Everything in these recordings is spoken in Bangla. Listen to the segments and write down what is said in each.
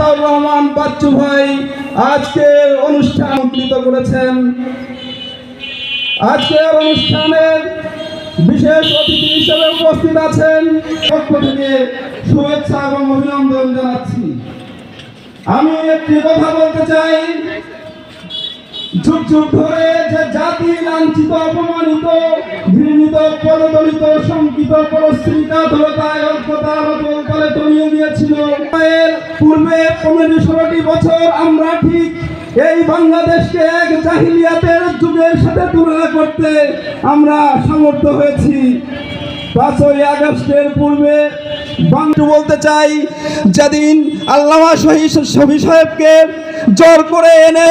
আতাউর রহমান বাচ্চু ভাই আজকে অনুষ্ঠান কৃত করেছেন। আজকের অনুষ্ঠানের বিশেষ অতিথি হিসেবে উপস্থিত আছেন। পক্ষ থেকে শুভেচ্ছা এবং অভিনন্দন জানাচ্ছি। আমি একটি কথা বলতে চাই। যুগ যুগ ধরে যে জাতি লাঞ্ছিত, অপমানিত, ঘৃণিত, পদদলিত, শঙ্কিত পরস্ত্রীতা ধরতায় অজ্ঞতার অতল তলে তলিয়ে গিয়েছিল। এর পূর্বে পনেরো ষোলোটি বছর আমরা ঠিক এই বাংলাদেশকে এক জাহিলিয়াতের যুগের সাথে তুলনা করতে আমরা সমর্থ হয়েছি। পাঁচই আগস্টের পূর্বে বাংলা বলতে চাই, যেদিন আল্লামা শহীদ শফি সাহেবকে জোর করে এনে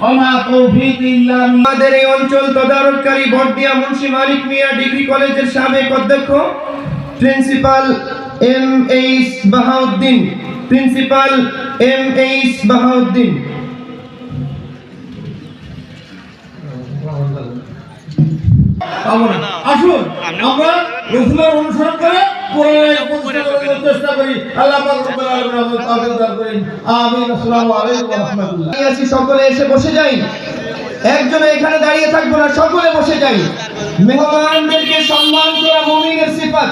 আমাদের এই অঞ্চল তদারককারী বর্দিয়া মুন্সি মালিক মিয়া ডিগ্রি কলেজের সাবেক অধ্যক্ষ principal M H Bahauddin. Principal M H Bahauddin. আসুন আমরা রসুলের অনুসরণ করে চেষ্টা করি। আল্লাহ পাক রব্বুল আলামিন আমাদের তৌফিক দান করেন। আমিন। আসসালামু আলাইকুম ওয়া রাহমাতুল্লাহ। আমি আছি সকলে এসে বসে যাই। একজনে এখানে দাঁড়িয়ে থাকব না সকলে বসে যাই। মেহমানদেরকে সম্মান করা মুমিনের সিফাত।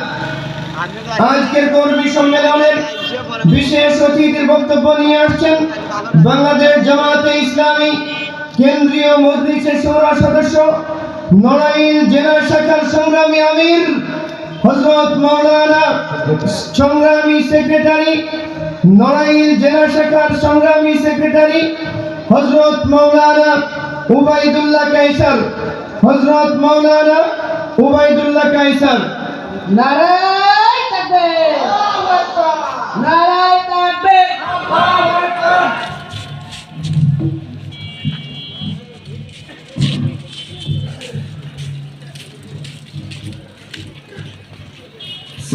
আজকের কর্মী সম্মেলনের বিশেষ অতিথির বক্তব্য নিয়ে আসছেন বাংলাদেশ জামাতে ইসলামী কেন্দ্রীয় মজলিসের সৌরা সদস্য নড়াইল জেলা শাখার সংগ্রামী আমির হজরত মাওলানা সংগ্রামী সেক্রেটারি, নড়াইল জেলা শাখার সংগ্রামী সেক্রেটারি, হজরত মাওলানা উবাইদুল্লাহ কাইসার হজরত মাওলানা উবাইদুল্লাহ কাইসার নারায় নারায়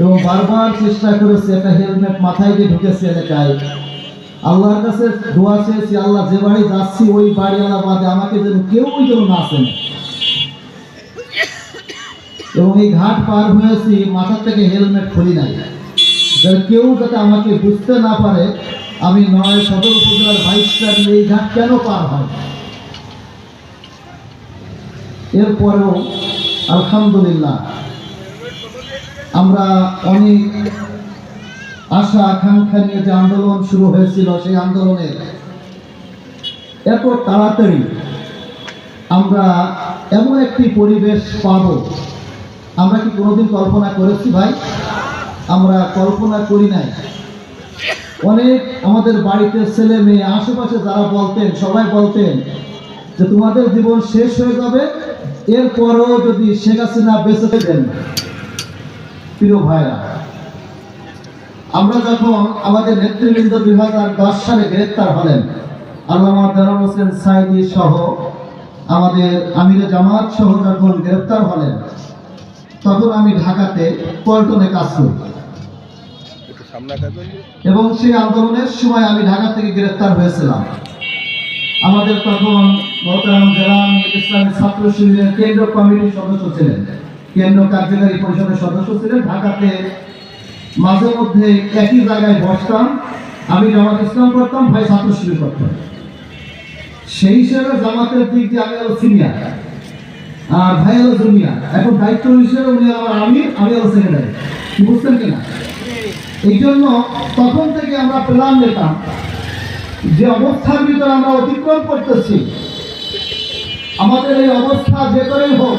এবং বারবার চেষ্টা করেছে একটা হেলমেট মাথায় দিয়ে ঢুকেছে এলাকায়। আল্লাহর কাছে দোয়া চেয়েছি, আল্লাহ যে বাড়ি যাচ্ছি, ওই বাড়ি আল্লাহ বাদে আমাকে যেন কেউই যেন না আসেন এবং এই ঘাট পার হয়েছি মাথা থেকে হেলমেট খুলি নাই। কেউ যাতে আমাকে বুঝতে না পারে, আমি নয় সদর উপজেলার চেয়ারম্যান এই ঘাট কেন পার হয়? এরপরেও, আলহামদুলিল্লাহ আমরা অনেক আশা, আকাঙ্ক্ষা নিয়ে যে আন্দোলন শুরু হয়েছিল, সেই আন্দোলনের এত তাড়াতাড়ি আমরা এমন একটি পরিবেশ পাব। আমরা কি কোনোদিন কল্পনা করেছি ভাই? আমরা কল্পনা করি নাই। অনেক আমাদের বাড়িতে ছেলে মেয়ে, আশেপাশে যারা বলতেন, সবাই বলতেন যে তোমাদের জীবন শেষ হয়ে যাবে, এরপরও যদি শেখ হাসিনা বেঁচে দেন প্রিয় ভাইরা আমরা যখন আমাদের নেতৃবৃন্দ দুই হাজার দশ সালে গ্রেপ্তার হলেন, আল্লামা দেওয়ার হোসেন সাইদি সহ আমাদের আমিরে জামাত সহ যখন গ্রেপ্তার হলেন, তখন আমি ঢাকাতে পল্টনে কাজ করি। এবং সেই আন্দোলনের সময় আমি ঢাকা থেকে গ্রেপ্তার হয়েছিলাম। আমাদের তখন মোহতারাম জেলা ইসলামী ছাত্র শিবিরের কেন্দ্র কমিটির সদস্য ছিলেন। কেন্দ্র কার্যকারী পরিষদের সদস্য ছিলেন। ঢাকাতে মাঝে মধ্যে একই জায়গায় বসতাম। আমি জামাত ইসলাম করতাম, ভাই ছাত্র শিবির করতাম। সেই হিসেবে জামাতের দিক দিয়ে আমি হলো সিনিয়র আর ভাই হলো জুনিয়র এখন দায়িত্ব হিসেবে উনি আমার আমির, আমি হলো সেক্রেটারি বুঝছেন কিনা? এই জন্য তখন থেকে আমরা প্ল্যান নিতাম যে অবস্থার ভিতরে আমরা অতিক্রম করতেছি। আমাদের এই অবস্থা যে করেই হোক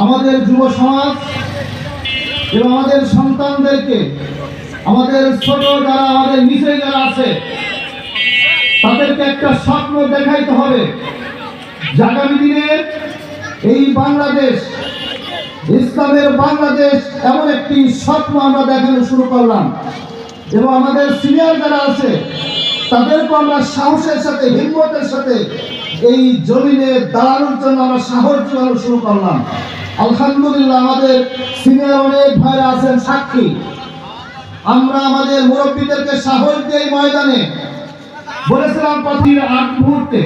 আমাদের যুব সমাজ এবং আমাদের সন্তানদেরকে, আমাদের ছোট যারা আমাদের নিচে যারা আছে, তাদেরকে একটা স্বপ্ন দেখাইতে হবে আগামী দিনে এই বাংলাদেশ, ইসলামের বাংলাদেশ এমন একটি স্বপ্ন আমরা দেখানো শুরু করলাম। এবং আমাদের সিনিয়র যারা আছে তাদেরকে আমরা সাহসের সাথে, হিম্মতের সাথে এই জমিনে দাঁড়ানোর জন্য আমরা সাহস জোগানো শুরু করলাম। আলহামদুলিল্লাহ, আমাদের সিনিয়র অনেক ভাইরা আছেন, সাক্ষী। আমরা আমাদের মুরব্বীদেরকে সাহস দিয়ে ময়দানে বলেছিলাম প্রতির আট মুহূর্তে,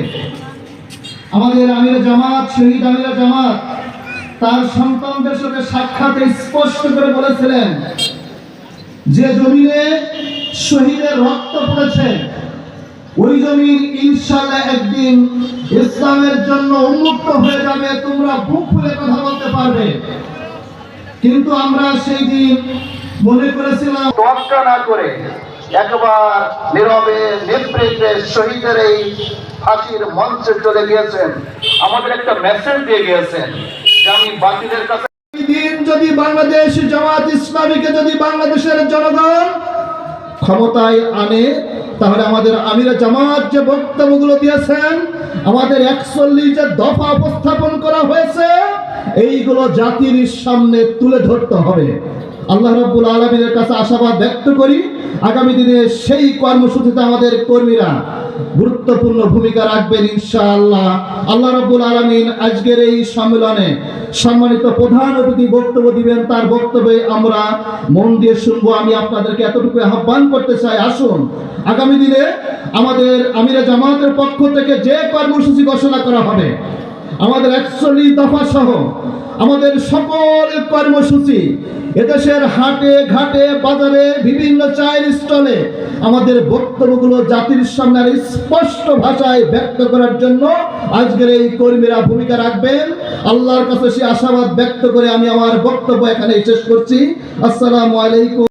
আমাদের আমির জামাত, শহীদ আমির জামাত, তার সন্তানদের সাথে সাক্ষাতে স্পষ্ট করে বলেছিলেন যে জমিনে শহীদের রক্ত পড়েছে। ওই জমিন ইনশাল্লাহ একদিন ইসলামের জন্য উন্মুক্ত হয়ে যাবে তোমরা বুক খুলে কথা বলতে পারবে। কিন্তু আমরা সেই দিন মনে করেছিলাম তোয়াক্কা না করে একবার নীরবে নিবৃতে শহীদের এই ফাঁসির মঞ্চে চলে গিয়েছেন। আমাদের একটা মেসেজ দিয়ে গিয়েছেন যে আমি বাকিদের কাছে দিন যদি বাংলাদেশ জামাত ইসলামীকে যদি বাংলাদেশের জনগণ ক্ষমতায় আনে তাহলে আমাদের আমিরা জামাত যে বক্তব্যগুলো দিয়েছেন, আমাদের একচল্লিশ যে দফা উপস্থাপন করা হয়েছে, এইগুলো জাতির সামনে তুলে ধরতে হবে। আল্লাহ রব্বুল আলমীর কাছে আশাবাদ ব্যক্ত করি, আগামী দিনে সেই কর্মসূচিতে আমাদের কর্মীরা গুরুত্বপূর্ণ ভূমিকা রাখবেন আল্লাহ আলমিন আজকের এই সম্মেলনে সম্মানিত প্রধান অতিথি বক্তব্য দিবেন। তার বক্তব্যে আমরা মন দিয়ে শুনব। আমি আপনাদেরকে এতটুকু আহ্বান করতে চাই। আসুন, আগামী দিনে আমাদের আমিরা জামাতের পক্ষ থেকে যে কর্মসূচি ঘোষণা করা হবে আমাদের একচল্লিশ দফা সহ আমাদের সকল কর্মসূচি এদেশের হাটে, ঘাটে, বাজারে, বিভিন্ন চায়ের স্টলে আমাদের বক্তব্যগুলো জাতির সামনে স্পষ্ট ভাষায় ব্যক্ত করার জন্য আজকের এই কর্মীরা ভূমিকা রাখবেন। আল্লাহর কাছে সে আশাবাদ ব্যক্ত করে আমি আমার বক্তব্য এখানে শেষ করছি। আসসালামু আলাইকুম।